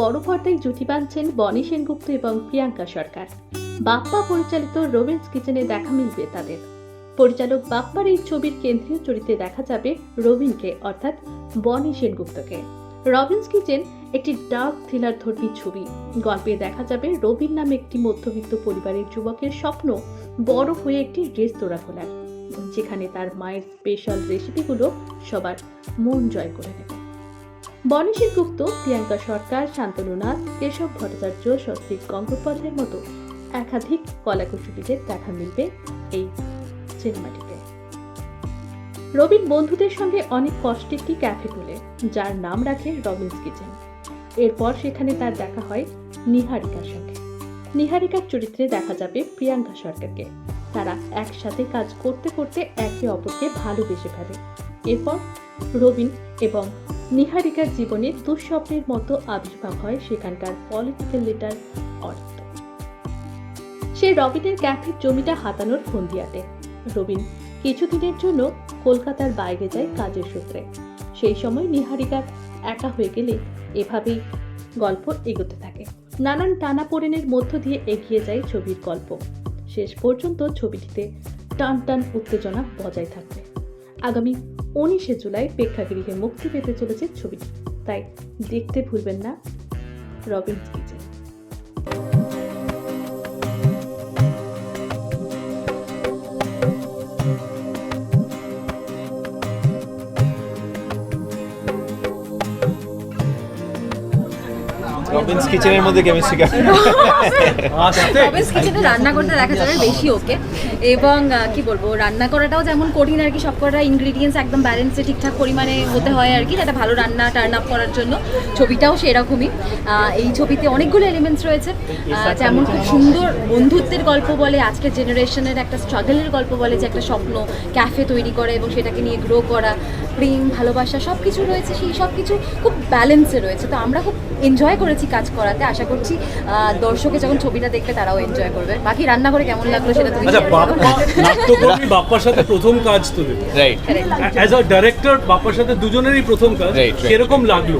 বড় পর্দায় জুটি বাঁধছেন বনি সেনগুপ্ত এবং প্রিয়াঙ্কা সরকার। বাপ্পা পরিচালিত রবিন্স কিচেনে দেখা মিলবে তাদের। পরিচালক বাপ্পার এই ছবির কেন্দ্রীয় চরিত্রে দেখা যাবে রবিনকে, অর্থাৎ বনি সেনগুপ্তকে। রবিন্স কিচেন একটি ডার্ক থ্রিলার ধর্মী ছবি। গল্পে দেখা যাবে রবিন নামে একটি মধ্যবিত্ত পরিবারের যুবকের স্বপ্ন বড় হয়ে একটি রেস্তোরাঁ খোলার। যেখানে তার মায়ের স্পেশাল রেসিপিগুলো সবার মন জয় করে নেবে। বনশীল গুপ্ত প্রিয়াঙ্কা সরকার, শান্তনু নাথ, কেশব ভট্টাচার্য সস্তিক গঙ্গোপাধ্যায়ের মতো একাধিক কলাকুশলীদের দেখা মিলবে এই সিনেমাটিতে। রবিন বন্ধুদের সঙ্গে অনেক কষ্টে একটি ক্যাফে খোলে, যার নাম রাখে রবিন্স কিচেন। এরপর সেখানে তার দেখা হয় নিহারিকার সঙ্গে। নিহারিকার চরিত্রে দেখা যাবে প্রিয়াঙ্কা সরকারকে। তারা একসাথে কাজ করতে করতে একে অপরকে ভালোবেসে ফেলে। এরপর রবিন এবং নিহারিকার জীবনে দুঃস্বপ্নের মতো আবির্ভাব হয় সেখানকার পলিটিক্যাল লিডার অর্থ। সে রবিনের ক্যাফের জমিটা হাতানোর ফন্দিয়াতে রবিন কিছুদিনের জন্য কলকাতার বাইরে যায় কাজের সূত্রে। সেই সময় নিহারিকা একা হয়ে গেলে এভাবেই গল্প এগোতে থাকে। নানান টানাপোড়েনের মধ্য দিয়ে এগিয়ে যায় ছবির গল্প। শেষ পর্যন্ত ছবিটিতে টান টান উত্তেজনা বজায় থাকবে। আগামী উনিশে জুলাই প্রেক্ষাগৃহে মুক্তি পেতে চলেছে ছবিটি। তাই দেখতে ভুলবেন না রবিন্স কিচেন। রবিন্স কিচেনের মধ্যে কেমিস্ট্রি রবিন্স কিচেনে রান্না করতে দেখা যাবে বেশি ওকে এবং কি বলব রান্না করাটাও যেমন কঠিন আর কি সব কটা ইনগ্রিডিয়েন্টস একদম ব্যালেন্সে ঠিকঠাক পরিমাণে হতে হয় আর কি যাতে ভালো রান্না টার্ন আপ করার জন্য। ছবিটাও সেরকমই। এই ছবিতে অনেকগুলো এলিমেন্টস রয়েছে। যেমন খুব সুন্দর বন্ধুত্বের গল্প বলে আজকের জেনারেশনের একটা স্ট্রাগলের গল্প বলে যে একটা স্বপ্ন ক্যাফে তৈরি করে এবং সেটাকে নিয়ে গ্রো করা প্রেম ভালোবাসা সব কিছু রয়েছে সেই সব কিছু খুব ব্যালেন্সে রয়েছে। তো আমরা খুব এনজয় করেছি কাজ করাতে। আশা করছি দর্শকে যখন ছবিটা দেখবে তারাও এনজয় করবে। বাকি রান্না করে কেমন লাগল সেটা তুমি আচ্ছা বাপ্পা নাট্যকর্মী বাপ্পার সাথে প্রথম কাজ তোদের রাইট অ্যাজ আ ডাইরেক্টর বাপ্পার সাথে দুজনেরই প্রথম কাজ. কীরকম লাগল?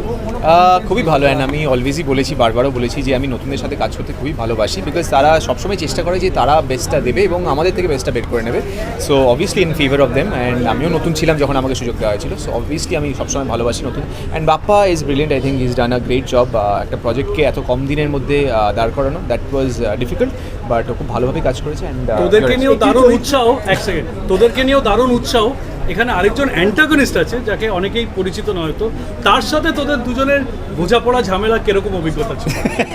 খুবই ভালো অ্যান্ড আমি অলওয়েজই বলেছি বারবারও বলেছি যে আমি নতুনদের সাথে কাজ করতে খুবই ভালোবাসি বিকজ তারা সবসময় চেষ্টা করে যে তারা বেস্টটা দেবে এবং আমাদের থেকে বেস্টটা বের করে নেবে। So obviously in favour of them and আমিও নতুন ছিলাম যখন আমাকে সুযোগ দেওয়া হয়েছিল। সো অবভিয়াসলি আমি সবসময় ভালোবাসি নতুন। And Bappa is brilliant I think is done a great job একটা প্রজেক্টকে এত কম দিনের মধ্যে দাঁড় করানো দ্যাট ওয়াজ ডিফিকাল্ট বাট খুব ভালোভাবে কাজ করেছে অ্যান্ড তোদেরকে নিয়েও দারুণ উৎসাহ এক সেকেন্ড তোদেরকে নিয়েও দারুণ উৎসাহ। এখানে আরেকজন অ্যান্টাগনিস্ট আছে যাকে অনেকেই পরিচিত নয় তো তার সাথে তোদের দুজনের বোঝাপড়া ঝামেলা কীরকম অভিজ্ঞতা ছিল?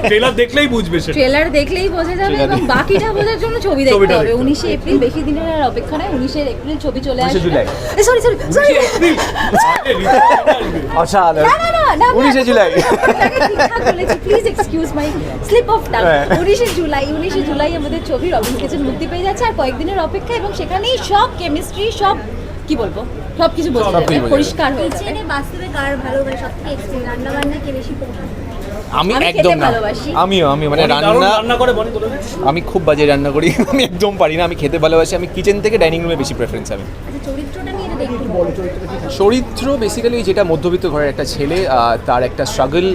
ট্রেলার দেখলেই বুঝবে সেটা ট্রেলার দেখলেই বোঝা যাবে এবং বাকিটা বোঝার জন্য ছবি দেখতে হবে। দেখতে হবে। উনিশে এপ্রিল বেশি দিনের আর অপেক্ষা নয় উনিশে এপ্রিল ছবি চলে আসবে। সরি সরি সরি না না না না উনিশে July please excuse my slip of tongue হ্যাঁ। উনিশে জুলাই উনিশে জুলাই আমাদের ছবি রবিন কিচেন মুক্তি পেয়ে যাচ্ছে আর কয়েকদিনের অপেক্ষা এবং সেখানেই সব কেমিস্ট্রি সব কি বলব সব কিছু বোঝা সবকিছু বোঝা যাবে। পরিষ্কার হয়ে যাবে কিচেনে বাস্তবে কার ভালো মানে সব থেকে এক্সপিরিয়েন্স রান্না বান্না কে বেশি পছন্দ আমি একদম না আমিও আমি মানে রান্না রান্না করে আমি খুব বাজে রান্না করি আমি একদম পারি না আমি খেতে ভালোবাসি আমি কিচেন থেকে ডাইনিং রুমে বেশি প্রেফারেন্স আমি আচ্ছা চরিত্রটা চরিত্র বেসিক্যালি যেটা মধ্যবিত্ত ঘরের একটা ছেলে তার একটা স্ট্রাগল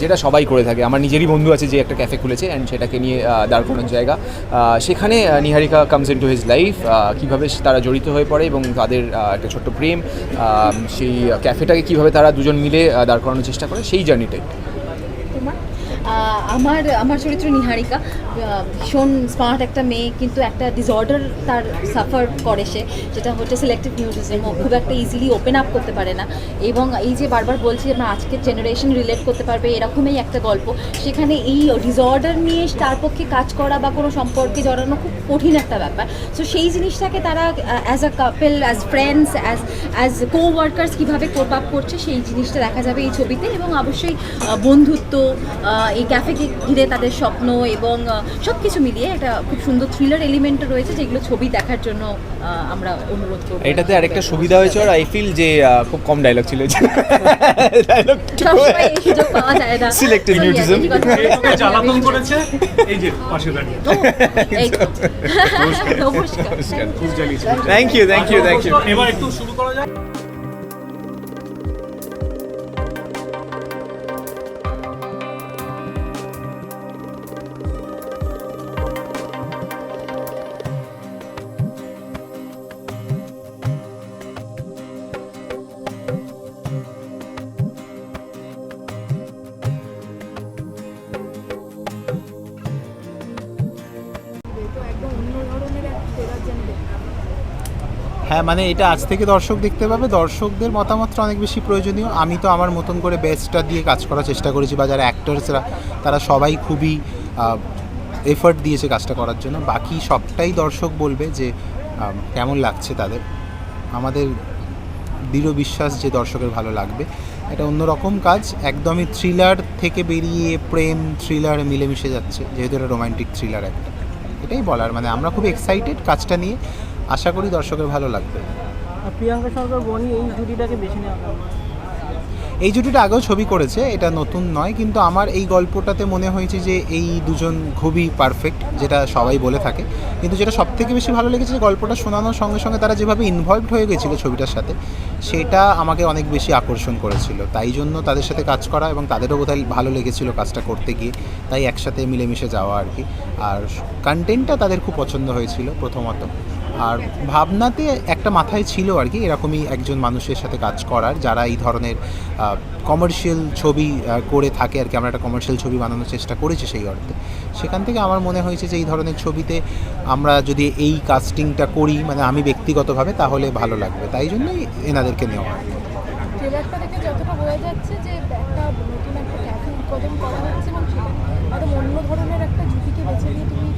যেটা সবাই করে থাকে। আমার নিজেরই বন্ধু আছে যে একটা ক্যাফে খুলেছে অ্যান্ড সেটাকে নিয়ে দাঁড় করানোর জায়গা। সেখানে Niharika comes in to his life কীভাবে তারা জড়িত হয়ে পড়ে এবং তাদের একটা ছোট্ট প্রেম সেই ক্যাফেটাকে কীভাবে তারা দুজন মিলে দাঁড় করানোর চেষ্টা করে, সেই জার্নিটাই আমার আমার চরিত্র নিহারিকা। ভীষণ স্মার্ট একটা মেয়ে, কিন্তু একটা ডিসঅর্ডার তার সাফার করে সে, যেটা হচ্ছে সিলেক্টিভ নিউট্রিজম ও খুব একটা ইজিলি ওপেন আপ করতে পারে না। এবং এই যে বারবার বলছি, আমরা আজকের জেনারেশন রিলেট করতে পারবে, এরকমই একটা গল্প। সেখানে এই ডিসঅর্ডার নিয়ে তার পক্ষে কাজ করা বা কোনো সম্পর্কে জড়ানো খুব কঠিন একটা ব্যাপার। সো সেই জিনিসটাকে তারা as a couple as friends as as co workers কীভাবে কোপ আপ করছে, সেই জিনিসটা দেখা যাবে এই ছবিতে। এবং অবশ্যই বন্ধুত্ব এই ক্যাফেকে ঘিরে তাদের স্বপ্ন এবং সব কিছু মিলিয়ে একটা খুব সুন্দর থ্রিলার এলিমেন্ট রয়েছে যেগুলো ছবি দেখার জন্য আমরা অনুরোধ করব। এটাতে আরেকটা সুবিধা হয়েছে আর আই ফিল যে আহ, খুব কম ডায়লগ ছিল। ডায়লগ পাওয়া যায় না। Selective So, yes, mutism. এই কথা কে তোকে বলতে জ্বালাতন করেছে? এই যে পাশে দাঁড়িয়ে। নমস্কার। Thank you thank you thank you এবার একটু শুরু করা যাক। হ্যাঁ মানে এটা আজ থেকে দর্শক দেখতে পাবে। দর্শকদের মতামতটা অনেক বেশি প্রয়োজনীয়। আমি তো আমার মতন করে বেস্টটা দিয়ে কাজ করার চেষ্টা করেছি বা যারা অ্যাক্টার্সরা তারা সবাই খুবই এফর্ট দিয়েছে কাজটা করার জন্য। বাকি সবটাই দর্শক বলবে যে কেমন লাগছে তাদের। আমাদের দৃঢ় বিশ্বাস যে দর্শকের ভালো লাগবে। এটা অন্যরকম কাজ। একদমই থ্রিলার থেকে বেরিয়ে প্রেম থ্রিলার মিলেমিশে যাচ্ছে। যেহেতু এটা রোমান্টিক থ্রিলার একটা। এটাই বলার। মানে আমরা খুব এক্সাইটেড কাজটা নিয়ে। আশা করি দর্শকের ভালো লাগবে। প্রিয়াঙ্কা সরকার বনি এই জুটিটাকে বেছে নেওয়া এই জুটিটা আগেও ছবি করেছে এটা নতুন নয় কিন্তু আমার এই গল্পটাতে মনে হয়েছে যে এই দুজন খুবই পারফেক্ট যেটা সবাই বলে থাকে। কিন্তু যেটা সব থেকে বেশি ভালো লেগেছে যে গল্পটা শোনানোর সঙ্গে সঙ্গে তারা যেভাবে ইনভলভড হয়ে গেছিল ছবিটার সাথে সেটা আমাকে অনেক বেশি আকর্ষণ করেছিল। তাই জন্য তাদের সাথে কাজ করা এবং তাদেরও বোধহয় ভালো লেগেছিল কাজটা করতে গিয়ে তাই একসাথে মিলেমিশে যাওয়া আর কি। আর কন্টেন্টটা তাদের খুব পছন্দ হয়েছিল প্রথমত। আর ভাবনাতে একটা মাথায় ছিল আর কি, এরকমই একজন মানুষের সাথে কাজ করার, যারা এই ধরনের কমার্শিয়াল ছবি করে থাকে আর কি, আমরা একটা কমার্শিয়াল ছবি বানানোর চেষ্টা করেছি সেই অর্থে সেখান থেকে আমার মনে হয়েছে যে এই ধরনের ছবিতে আমরা যদি এই কাস্টিংটা করি মানে আমি ব্যক্তিগতভাবে, তাহলে ভালো লাগবে তাই জন্যই এনাদেরকে নেওয়া আর কি। ট্রেলারটা দেখে যতটা বোঝা যাচ্ছে যে একটা ঝুঁকিকে বেছে নিয়ে তুমি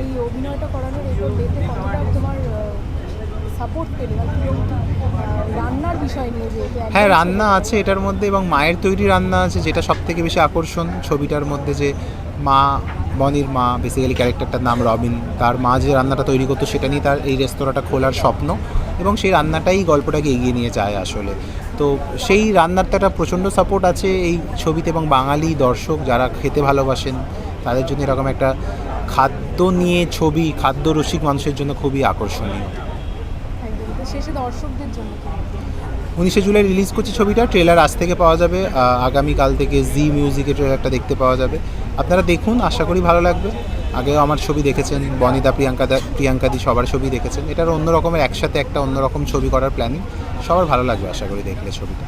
এই অভিনয়টা করানোর ডেটে কতটা তোমার হ্যাঁ রান্না আছে এটার মধ্যে এবং মায়ের তৈরি রান্না আছে, যেটা সব থেকে বেশি আকর্ষণ ছবিটার মধ্যে যে মা, বনির মা বেসিক্যালি ক্যারেক্টারটার নাম রবিন, তার মা যে রান্নাটা তৈরি করতো সেটা নিয়ে তার এই রেস্তোরাঁটা খোলার স্বপ্ন এবং সেই রান্নাটাই গল্পটাকে এগিয়ে নিয়ে যায় আসলে। তো সেই রান্নার তো একটা প্রচণ্ড সাপোর্ট আছে এই ছবিতে এবং বাঙালি দর্শক যারা খেতে ভালোবাসেন, তাদের জন্য এরকম একটা খাদ্য নিয়ে ছবি খাদ্য রসিক মানুষের জন্য খুবই আকর্ষণীয়। শেষে দর্শকদের জন্য উনিশে জুলাই রিলিজ করছি ছবিটা ট্রেলার আজ থেকে পাওয়া যাবে আগামীকাল থেকে জি মিউজিকে ট্রেলারটা দেখতে পাওয়া যাবে। আপনারা দেখুন আশা করি ভালো লাগবে। আগেও আমার ছবি দেখেছেন বনিতা প্রিয়াঙ্কা প্রিয়াঙ্কাদি সবার ছবি দেখেছেন। এটার অন্য রকমের একসাথে একটা অন্যরকম ছবি করার প্ল্যানিং সবার ভালো লাগবে আশা করি দেখলে ছবিটা।